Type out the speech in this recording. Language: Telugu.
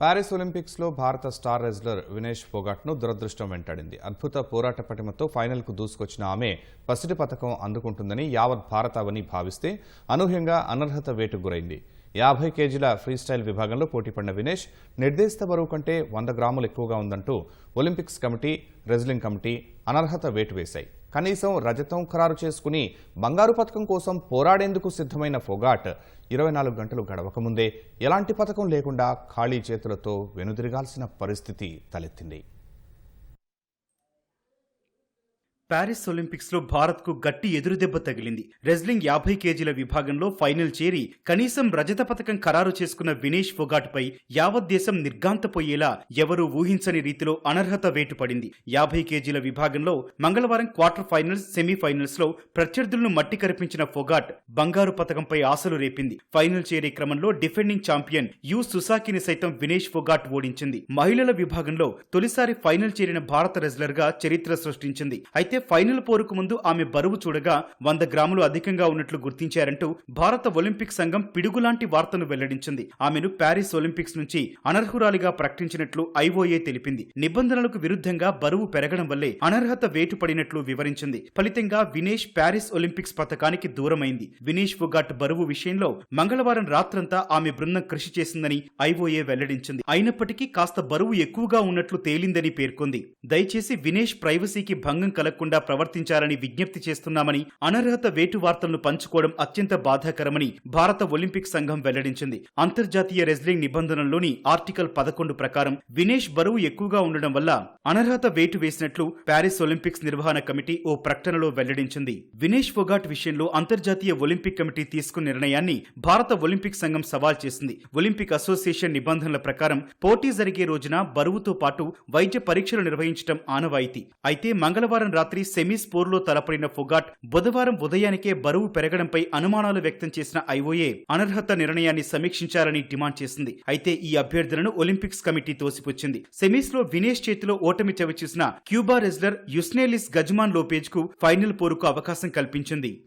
పారిస్ ఒలింపిక్స్లో భారత స్టార్ రెజ్లర్ వినేష్ ఫోగాట్ను దురదృష్టం వెంటాడింది. అద్భుత పోరాట పటిమతో ఫైనల్కు దూసుకొచ్చిన ఆమె పసిడి పథకం అందుకుంటుందని యావత్ భారతావని భావిస్తే అనూహ్యంగా అనర్హత వేటుకు గురైంది. యాభై కేజీల ఫ్రీస్టైల్ విభాగంలో పోటీపడిన వినేష్ నిర్దేశిత బరువు కంటే వంద గ్రాములు ఎక్కువగా ఉందంటూ ఒలింపిక్స్ కమిటీ రెజ్లింగ్ కమిటీ అనర్హత వేటు వేశాయి. కనీసం రజతం ఖరారు చేసుకుని బంగారు పథకం కోసం పోరాడేందుకు సిద్ధమైన ఫొగాట్. ఇరవై నాలుగు గంటలు గడవకముందే ఎలాంటి పథకం లేకుండా ఖాళీ చేతులతో వెనుదిరగాల్సిన పరిస్థితి తలెత్తింది. ప్యారిస్ ఒలింపిక్స్లో భారత్కు గట్టి ఎదురుదెబ్బ తగిలింది. రెజ్లింగ్ యాభై కేజీల విభాగంలో ఫైనల్ చేరి కనీసం రజత పథకం ఖరారు చేసుకున్న వినేష్ ఫొగాట్ పై యావత్ దేశం నిర్గాంతపోయేలా ఎవరూ ఊహించని రీతిలో అనర్హత వేటుపడింది. యాభై కేజీల విభాగంలో మంగళవారం క్వార్టర్ ఫైనల్స్ సెమీఫైనల్స్లో ప్రత్యర్థులను మట్టి కరిపించిన ఫొగాట్ బంగారు పథకంపై ఆశలు రేపింది. ఫైనల్ చేరే క్రమంలో డిఫెండింగ్ ఛాంపియన్ యు సుసాకిని సైతం వినేష్ ఫొగాట్ ఓడించింది. మహిళల విభాగంలో తొలిసారి ఫైనల్ చేరిన భారత రెజ్లర్గా చరిత్ర సృష్టించింది. అయితే ఫైనల్ పోరుకు ముందు ఆమె బరువు చూడగా వంద గ్రాములు అధికంగా ఉన్నట్లు గుర్తించారంటూ భారత ఒలింపిక్ సంఘం పిడుగులాంటి వార్తను వెల్లడించింది. ఆమెను ప్యారిస్ ఒలింపిక్స్ నుంచి అనర్హురాలిగా ప్రకటించినట్లు ఐఓఏ తెలిపింది. నిబంధనలకు విరుద్ధంగా బరువు పెరగడం వల్లే అనర్హత వేటు పడినట్లు వివరించింది. ఫలితంగా వినేష్ ప్యారిస్ ఒలింపిక్స్ పథకానికి దూరమైంది. వినేష్ ఫుగాట్ బరువు విషయంలో మంగళవారం రాత్రంతా ఆమె బృందం కృషి చేసిందని ఐఓఏ వెల్లడించింది. అయినప్పటికీ కాస్త బరువు ఎక్కువగా ఉన్నట్లు తేలిందని పేర్కొంది. దయచేసి వినేష్ ప్రైవసీకి భంగం కలగకుండా ప్రవర్తించాలని విజ్ఞప్తి చేస్తున్నామని అనర్హత వేటు వార్తలను పంచుకోవడం అత్యంత బాధాకరమని భారత ఒలింపిక్ సంఘం వెల్లడించింది. అంతర్జాతీయ రెజ్లింగ్ నిబంధనల్లోని ఆర్టికల్ పదకొండు ప్రకారం వినేష్ బరువు ఎక్కువగా ఉండడం వల్ల అనర్హత వేటు వేసినట్లు ప్యారిస్ ఒలింపిక్స్ నిర్వహణ కమిటీ ఓ ప్రకటనలో వెల్లడించింది. వినేష్ ఫొగాట్ విషయంలో అంతర్జాతీయ ఒలింపిక్ కమిటీ తీసుకున్న నిర్ణయాన్ని భారత ఒలింపిక్ సంఘం సవాల్ చేసింది. ఒలింపిక్ అసోసియేషన్ నిబంధనల ప్రకారం పోటీ జరిగే రోజున బరువుతో పాటు వైద్య పరీక్షలు నిర్వహించడం ఆనవాయితీ. అయితే మంగళవారం రాత్రి సెమీస్ పోర్లో తలపడిన ఫొగాట్ బుధవారం ఉదయానికే బరువు పెరగడంపై అనుమానాలు వ్యక్తం చేసిన ఐఓఏ అనర్హత నిర్ణయాన్ని సమీక్షించాలని డిమాండ్ చేసింది. అయితే ఈ అభ్యర్థులను ఒలింపిక్స్ కమిటీ తోసిపుచ్చింది. సెమీస్లో వినేష్ చేతిలో ఓటమి చవిచూసిన క్యూబా రెజ్లర్ యుస్నేలిస్ గజ్మాన్ లోపేజ్కు ఫైనల్ పోరుకు అవకాశం కల్పించింది.